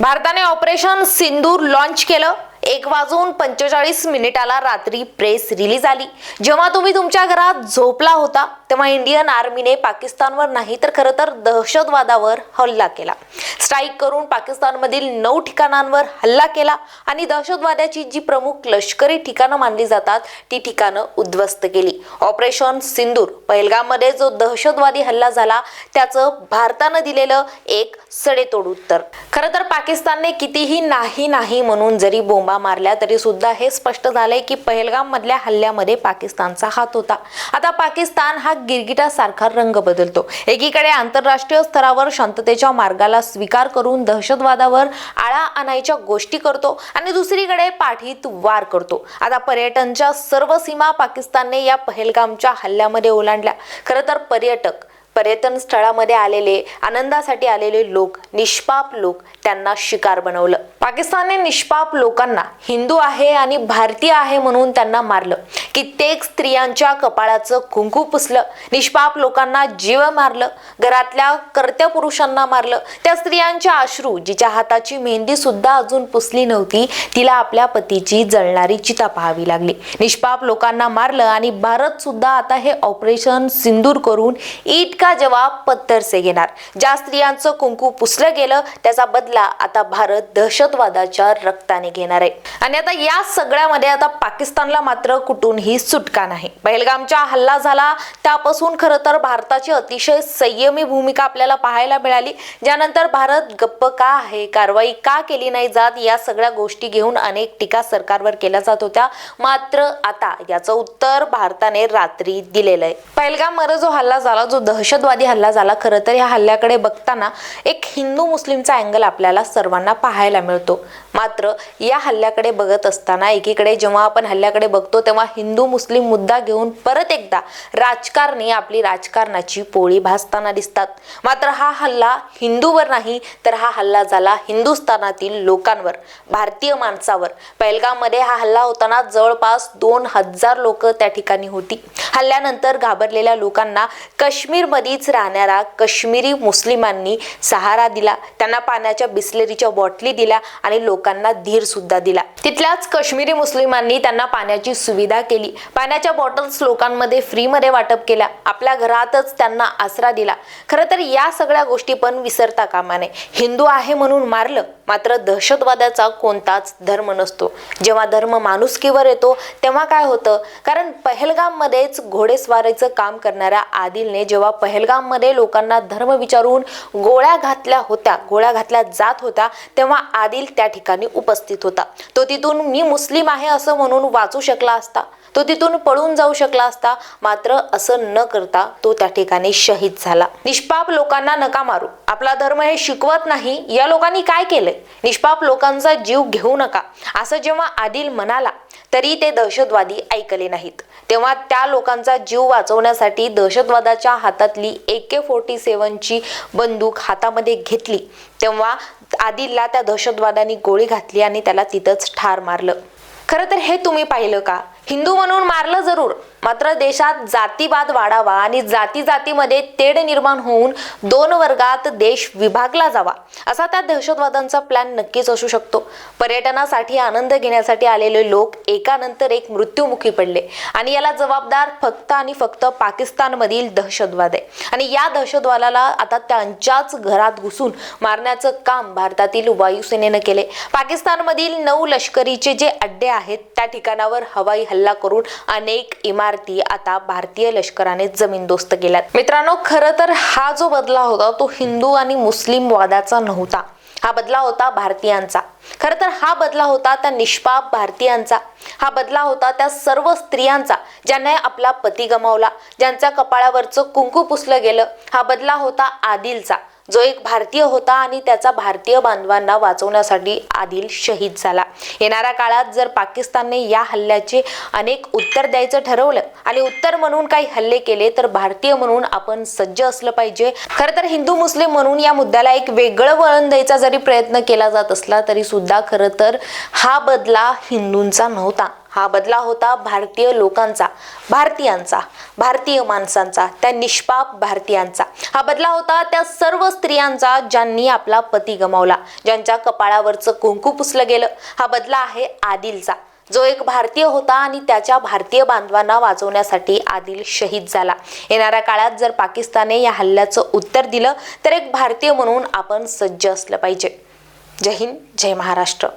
भारताने ऑपरेशन सिंदूर लॉन्च केलं. एक वाजून पंचेचाळीस मिनिटाला रात्री प्रेस रिलीज आली. जेव्हा तुम्ही तुमच्या घरात झोपला होता तेव्हा इंडियन आर्मीने पाकिस्तानवर नाही तर खरं तर दहशतवादावर हल्ला केला. स्ट्राईक करून पाकिस्तानमधील नऊ ठिकाणांवर हल्ला केला आणि दहशतवाद्याची जी प्रमुख लष्करी ठिकाणं मानली जातात ती ठिकाणं उद्ध्वस्त केली. ऑपरेशन सिंदूर पहिलगाममध्ये जो दहशतवादी हल्ला झाला त्याचं भारतानं दिलेलं एक सडेतोड उत्तर. खरं तर पाकिस्तानने कितीही नाही नाही म्हणून जरी बोंबा मारल्या तरी सुद्धा हे स्पष्ट झालंय की पहलगाम मधल्या हल्ल्यामध्ये पाकिस्तानचा हात होता. आता पाकिस्तान हा गिरगिटासारखा रंग बदलतो. एकीकडे आंतरराष्ट्रीय स्तरावर शांततेच्या मार्गाला स्वीकार करून दहशतवादावर आळा आणायच्या गोष्टी करतो आणि दुसरीकडे पाठीत वार करतो. आता पर्यटनच्या सर्व सीमा पाकिस्तानने या पहलगामच्या हल्ल्यामध्ये ओलांडल्या. खरं तर पर्यटक पर्यटन स्थळामध्ये आलेले आनंदासाठी आलेले लोक निष्पाप लोक त्यांना शिकार बनवलं. पाकिस्तानने निष्पाप लोकांना हिंदू आहे आणि भारतीय आहे म्हणून त्यांना मारलं. कित्येक स्त्रियांच्या कपाळाचं कुंकू पुसलं. निष्पाप लोकांना जीव मारलं. घरातल्या कर्त्या पुरुषांना मारलं. त्या स्त्रियांच्या अश्रू जिच्या हाताची मेहंदी सुद्धा अजून पुसली नव्हती तिला आपल्या पतीची जळणारी चिता पाहावी लागली. निष्पाप लोकांना मारलं आणि भारत सुद्धा आता हे ऑपरेशन सिंदूर करून ईट का जवाब पत्थरसे घेणार. ज्या स्त्रियांचं कुंकू पुसलं गेलं त्याचा बदला आता भारत दहशतवादाच्या रक्ताने घेणार आहे. आणि आता या सगळ्यामध्ये आता पाकिस्तानला मात्र कुठूनही सुटका नाही. पहलगामच्या हल्ला झाला त्यापासून खरं तर भारताची अतिशय संयमी भूमिका आपल्याला पाहायला मिळाली. ज्यानंतर भारत गप्प का आहे कारवाई का केली नाही जात या सगळ्या गोष्टी घेऊन अनेक टीका सरकारवर केल्या जात होत्या. मात्र आता याचं उत्तर भारताने रात्री दिलेलं आहे. पहलगाममध्ये जो हल्ला झाला जो दहशतवादी हल्ला झाला. खरं तर या हल्ल्याकडे बघताना एक हिंदू मुस्लिमचा अँगल आपल्याला सर्वांना पाहायला मिळतो. मात्र या हल्ल्याकडे बघत असताना एकीकडे जेव्हा आपण हल्ल्याकडे बघतो तेव्हा हिंदू मुस्लिम मुद्दा घेऊन परत एकदा राजकारणी आपली राजकारणाची पोळी भासताना दिसतात. मात्र हा हल्ला हिंदूवर नाही तर हा हल्ला झाला हिंदुस्थानातील लोकांवर भारतीय माणसावर. पहलगाममध्ये हा हल्ला होताना जवळपास दोन हजार लोक त्या ठिकाणी होती. हल्ल्यानंतर घाबरलेल्या लोकांना काश्मीरमध्ये काश्मीरमध्येच राहणाऱ्या काश्मीरी मुस्लिमांनी सहारा दिला त्यांना पाण्याच्या बिस्लेरीच्या बॉटली दिल्या आणि लोकांना धीर सुद्धा दिला. तिथल्याच काश्मीरी मुस्लिमांनी त्यांना पाण्याची सुविधा केली. पाण्याच्या बॉटल्स लोकांमध्ये फ्रीमध्ये वाटप केल्या. आपल्या घरातच त्यांना आसरा दिला. खरं तर या सगळ्या गोष्टी पण विसरता कामा नये. हिंदू आहे म्हणून मारलं मात्र दहशतवादाचा कोणताच धर्म नसतो. जेव्हा धर्म माणुसकीवर येतो तेव्हा काय होतं? कारण पहलगाममध्येच घोडेस्वारीचं काम करणाऱ्या आदिलने जेव्हा पहलगाममध्ये लोकांना धर्म विचारून गोळ्या घातल्या होत्या. गोळ्या घातल्या जात होत्या. तेव्हा आदिल त्या ठिकाणी उपस्थित होता. तो तिथून मी मुस्लिम आहे असं म्हणून वाचू शकला असता. तो तिथून पळून जाऊ शकला असता. मात्र असं न करता तो त्या ठिकाणी शहीद झाला. निष्पाप लोकांना नका मारू. आपला धर्म हे शिकवत नाही. या लोकांनी काय केलंय? निष्पाप लोकांचा जीव घेऊ नका. असं जेव्हा आदिल म्हणाला तरी ते दहशतवादी ऐकले नाहीत. तेव्हा त्या लोकांचा जीव वाचवण्यासाठी दहशतवादाच्या हातातली ए के फोर्टी सेवनची बंदूक हातामध्ये घेतली. तेव्हा आदिलला त्या दहशतवादाने गोळी घातली आणि त्याला तिथंच ठार मारलं. खरं तर हे तुम्ही पाहिलं का? हिंदू म्हणून मारलं जरूर मात्र देशात जातीवाद वाढावा आणि जाती जातीमध्ये तेढ निर्माण होऊन दोन वर्गात देश विभागला जावा असा त्या दहशतवादांचा प्लॅन नक्कीच असू शकतो. पर्यटनासाठी आनंद घेण्यासाठी आलेले लोक एकानंतर एक मृत्युमुखी पडले आणि याला जबाबदार फक्त आणि फक्त पाकिस्तानमधील दहशतवाद आहे. आणि या दहशतवादाला आता त्यांच्याच घरात घुसून मारण्याचं काम भारतातील वायुसेनेनं केले. पाकिस्तानमधील नऊ लष्करीचे जे अड्डे आहेत त्या ठिकाणावर हवाई हल्ला करून अनेक इमारती आता भारतीय लष्कराने जमीनदोस्त केल्यात. मित्रांनो खरं तर हा जो बदला होता तो हिंदू आणि मुस्लिम वादाचा नव्हता. हा बदला होता भारतीयांचा. खरं तर हा बदला होता त्या निष्पाप भारतीयांचा. हा बदला होता त्या सर्व स्त्रियांचा ज्यांनी आपला पती गमावला ज्यांच्या कपाळावरचं कुंकू पुसलं गेलं. हा बदला होता आदिलचा. जो एक भारतीय होता आणि त्याचा भारतीय बांधवांना वाचवण्यासाठी आदिल शहीद झाला. येणाऱ्या काळात जर पाकिस्तानने या हल्ल्याचे अनेक उत्तर द्यायचं ठरवलं आणि उत्तर म्हणून काही हल्ले केले तर भारतीय म्हणून आपण सज्ज असलं पाहिजे. खरं तर हिंदू मुस्लिम म्हणून या मुद्द्याला एक वेगळं वळण द्यायचा जरी प्रयत्न केला जात असला तरी सुद्धा खरं तर हा बदला हिंदूंचा नव्हता. हा बदला होता भारतीय लोकांचा भारतीयांचा भारतीय माणसांचा त्या निष्पाप भारतीयांचा. हा बदला होता त्या सर्व स्त्रियांचा ज्यांनी आपला पती गमावला ज्यांच्या कपाळावरचं कुंकू पुसलं गेलं. हा बदला आहे आदिलचा. जो एक भारतीय होता आणि त्याच्या भारतीय बांधवांना वाचवण्यासाठी आदिल शहीद झाला. येणाऱ्या काळात जर पाकिस्तानने या हल्ल्याचं उत्तर दिलं तर एक भारतीय म्हणून आपण सज्ज असलं पाहिजे. जय हिंद जय महाराष्ट्र.